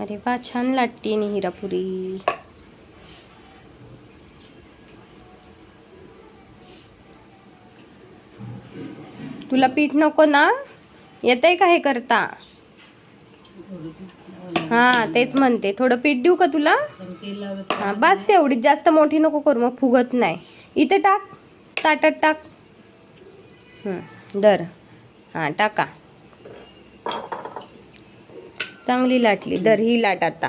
अरे वा छान लाटते हिरापुरी तुला पीठ नको ना? येतंय का हे करता? हा तेच म्हणते. थोडं पीठ देऊ का तुला? हा बस तेवढीच. जास्त मोठी नको करू मग फुगत नाही. इथे टाक ताटात टाक. हं, दर. हां टाका. चांगली लाटली. दर ही लाट आता.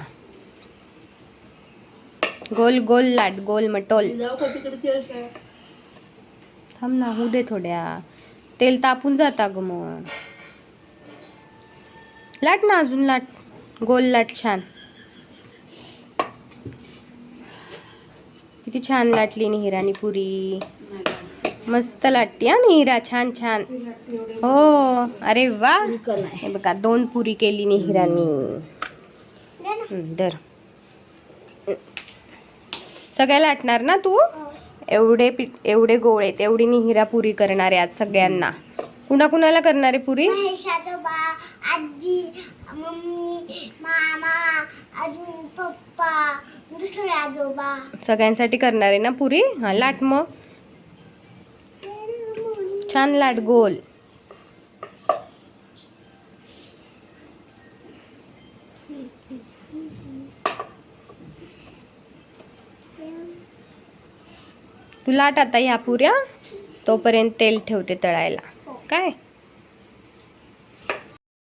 गोल गोल लाट गोल मटोल. थांब ना होऊ दे थोड्या. तेल तापून जाता ग मग लाट ना अजून लाट. गोल लाट छान. किती छान लाटली निहिरानी पुरी. मस्त लाटती हा निहिरा छान छान. हो अरे वा. हे बघा दोन पुरी केली निहिरानी. दर सगळ्या लाटणार ना तू? एवढे पीठ एवढे गोळे एवढी निहिरा पुरी करणार आहे आज सगळ्यांना. कुणा कुणाला करणार आहे पुरी? आजी मम्मी मामा अजून पप्पा दुसरे आजोबा. सगळ्यांसाठी करणार आहे ना पुरी? हा लाट मग. छान लाट गोल. तू लाट आता ह्या पुऱ्या तोपर्यंत तेल ठेवते तळायला. काय?